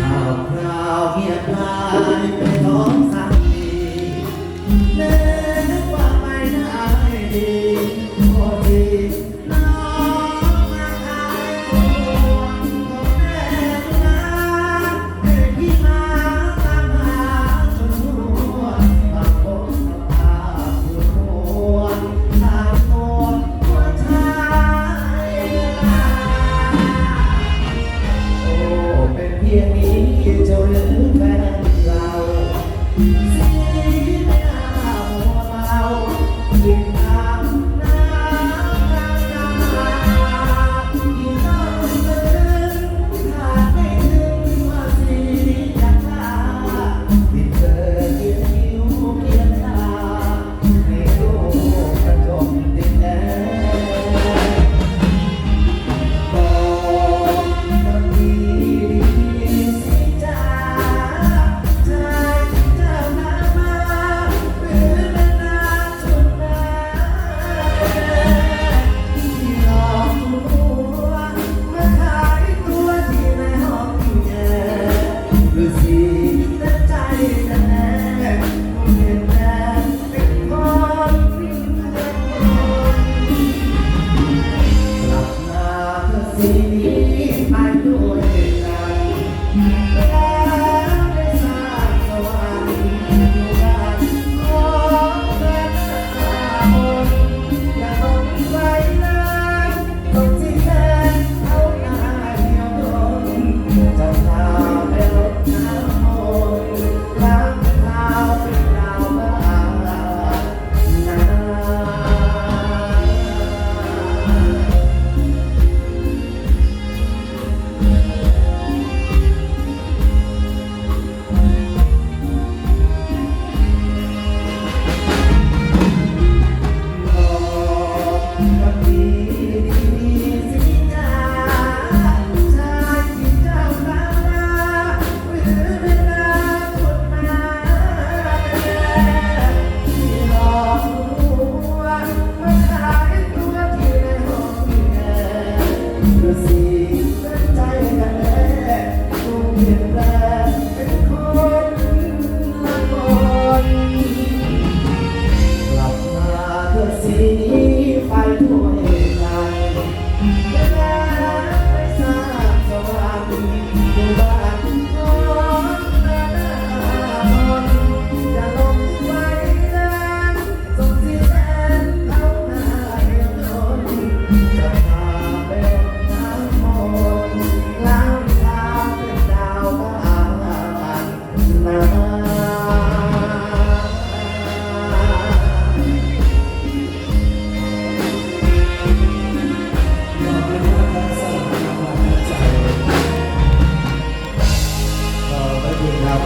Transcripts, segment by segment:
ข่าวคราวเงียบลาย เหมือนแฟนเรา ด้วยเหตุใ you.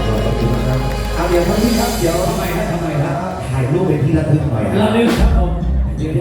ขอบคุณครับเอาเดี๋ยวครับพี่ครับ เดี๋ยวทำไมครับทำไมครับถ่ายรูปเป็นที่ระลึกหน่อยฮะ เราลืมครับผมเดี๋ยว